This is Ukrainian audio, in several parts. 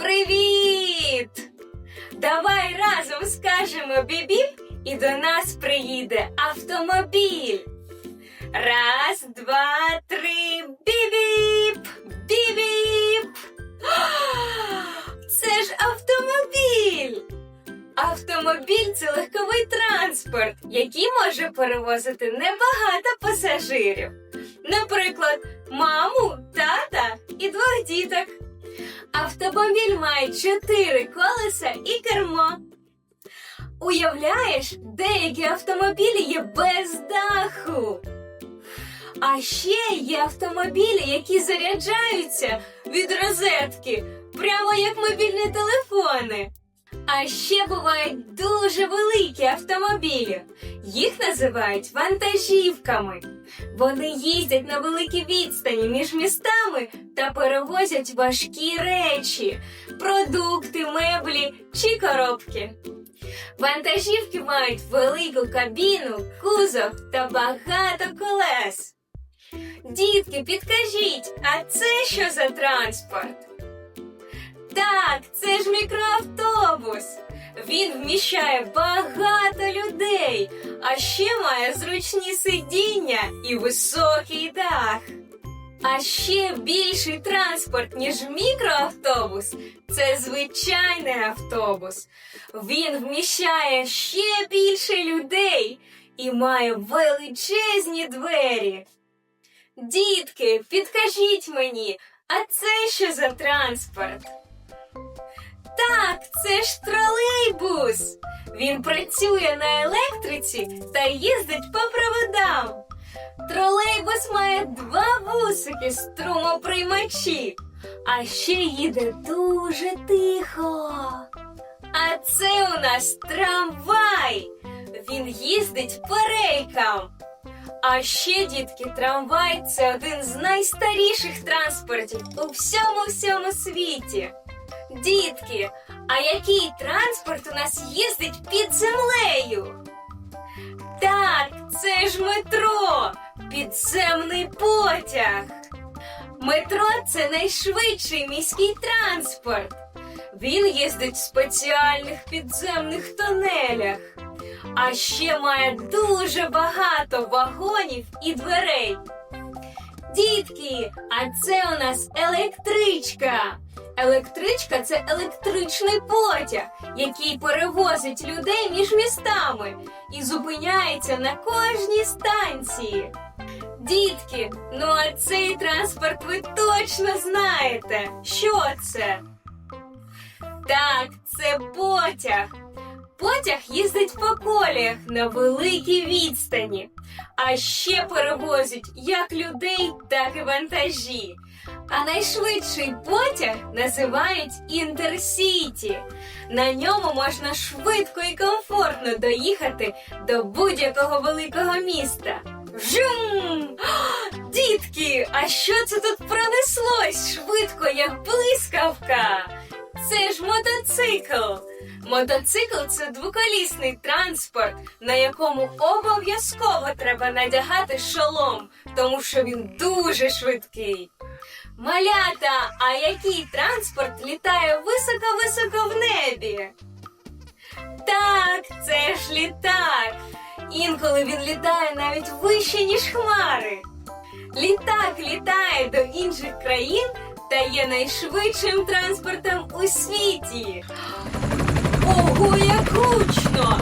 Привіт! Давай разом скажемо бібіп, і до нас приїде автомобіль. Раз, два, три, бібіп! Бібіп! Це ж автомобіль! Автомобіль це легковий транспорт, який може перевозити небагато пасажирів. Наприклад, маму, тата і двох діток. Автомобіль має чотири колеса і кермо. Уявляєш, деякі автомобілі є без даху. А ще є автомобілі, які заряджаються від розетки, прямо як мобільні телефони. А ще бувають дуже великі автомобілі. Їх називають вантажівками. Вони їздять на великі відстані між містами та перевозять важкі речі, продукти, меблі чи коробки. Вантажівки мають велику кабіну, кузов та багато колес. Дітки, підкажіть, а це що за транспорт? Так, це ж мікроавтобус. Він вміщає багато людей, а ще має зручні сидіння і високий дах. А ще більший транспорт, ніж мікроавтобус, це звичайний автобус. Він вміщає ще більше людей і має величезні двері. Дітки, підкажіть мені, а це що за транспорт? Так, це ж тролейбус. Він працює на електриці та їздить по проводам. Тролейбус має два вусики струмоприймачі, а ще їде дуже тихо. А це у нас трамвай. Він їздить по рейкам. А ще, дітки, трамвай це один з найстаріших транспортів у всьому всьому світі. Дітки, а який транспорт у нас їздить під землею? Так, це ж метро, підземний потяг. Метро це найшвидший міський транспорт. Він їздить в спеціальних підземних тунелях. А ще має дуже багато вагонів і дверей. Дітки, а це у нас електричка. Електричка це електричний потяг, який перевозить людей між містами і зупиняється на кожній станції. Дітки, ну а цей транспорт ви точно знаєте. Що це? Так, це потяг. Потяг їздить по коліях на великій відстані, а ще перевозить як людей, так і вантажі. А найшвидший потяг називають Інтерсіті. На ньому можна швидко і комфортно доїхати до будь-якого великого міста. Вжум! Дітки, а що це тут пронеслось швидко, як блискавка? Це ж мотоцикл. Мотоцикл це двоколісний транспорт, на якому обов'язково треба надягати шолом, тому що він дуже швидкий. Малята, а який транспорт літає високо-високо в небі? Так, це ж літак. Інколи він літає навіть вище, ніж хмари. Літак літає до інших країн та є найшвидшим транспортом у світі. Ого, як гучно!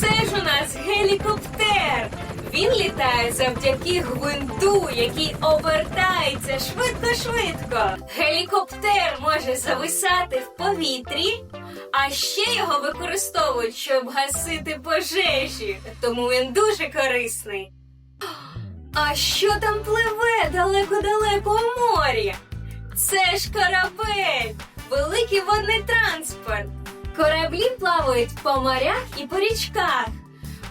Це ж у нас гелікоптер. Він літає завдяки гвинту, який обертається швидко-швидко. Гелікоптер може зависати в повітрі, а ще його використовують, щоб гасити пожежі, тому він дуже корисний. А що там пливе далеко-далеко у морі? Це ж корабель, великий водний транспорт. Кораблі плавають по морях і по річках.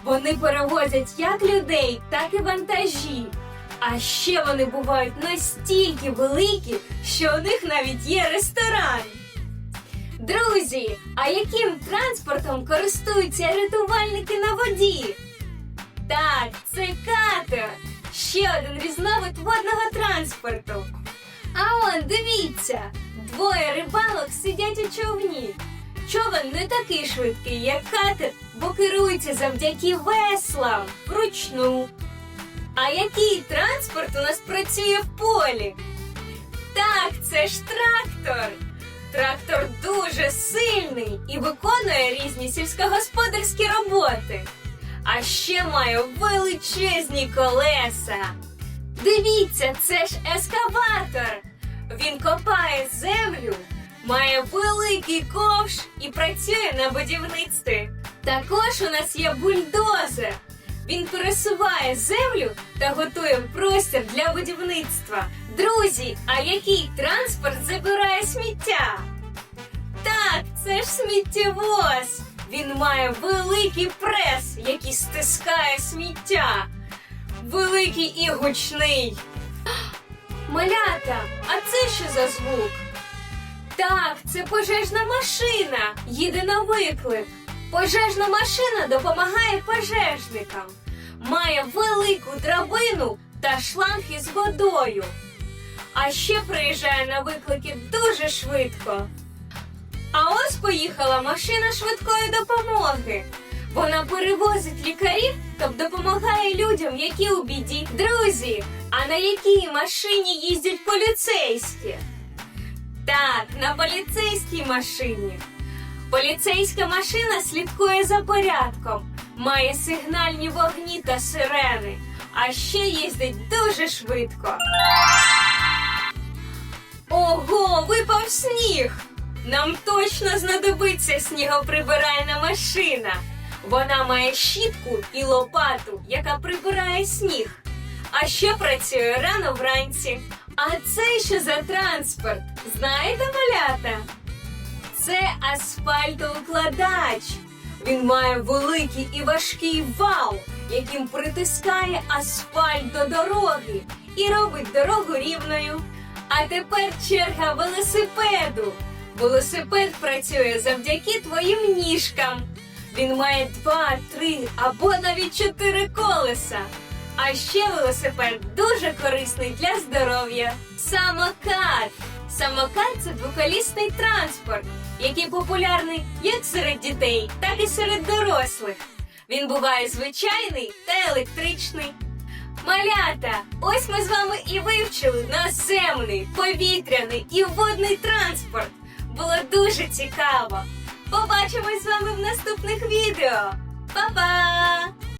Вони перевозять як людей, так і вантажі. А ще вони бувають настільки великі, що у них навіть є ресторан. Друзі, а яким транспортом користуються рятувальники на воді? Так, це катер. Ще один різновид водного транспорту. А он, дивіться, двоє рибалок сидять у човен не такий швидкий, як катер, бо керується завдяки веслам вручну. А який транспорт у нас працює в полі? Так, це ж трактор. Трактор дуже сильний і виконує різні сільськогосподарські роботи. А ще має величезні колеса. Дивіться, це ж ескаватор. Він копає землю, має великий ковш і працює на будівництві. Також у нас є бульдозер. Він пересуває землю та готує простір для будівництва. Друзі, а який транспорт забирає сміття? Так, це ж сміттєвоз. Він має великий прес, який стискає сміття. Великий і гучний. Малята, а це що за звук? Так, це пожежна машина. Їде на виклик. Пожежна машина допомагає пожежникам. Має велику драбину та шланг із водою. А ще приїжджає на виклики дуже швидко. А ось поїхала машина швидкої допомоги. Вона перевозить лікарів та допомагає людям, які у біді. Друзі, а на якій машині їздять поліцейські? Так, на поліцейській машині. Поліцейська машина слідкує за порядком, має сигнальні вогні та сирени, а ще їздить дуже швидко. Ого, випав сніг! Нам точно знадобиться снігоприбиральна машина. Вона має щітку і лопату, яка прибирає сніг. А ще працює рано вранці. А це що за транспорт? Знаєте, малята? Це асфальтоукладач. Він має великий і важкий вал, яким притискає асфальт до дороги і робить дорогу рівною. А тепер черга велосипеду. Велосипед працює завдяки твоїм ніжкам. Він має два, три або навіть чотири колеса. А ще велосипед дуже корисний для здоров'я. Самокат. Самокат це двоколісний транспорт, який популярний як серед дітей, так і серед дорослих. Він буває звичайний та електричний. Малята, ось ми з вами і вивчили наземний, повітряний і водний транспорт. Було дуже цікаво. Побачимось з вами в наступних відео. Па-па!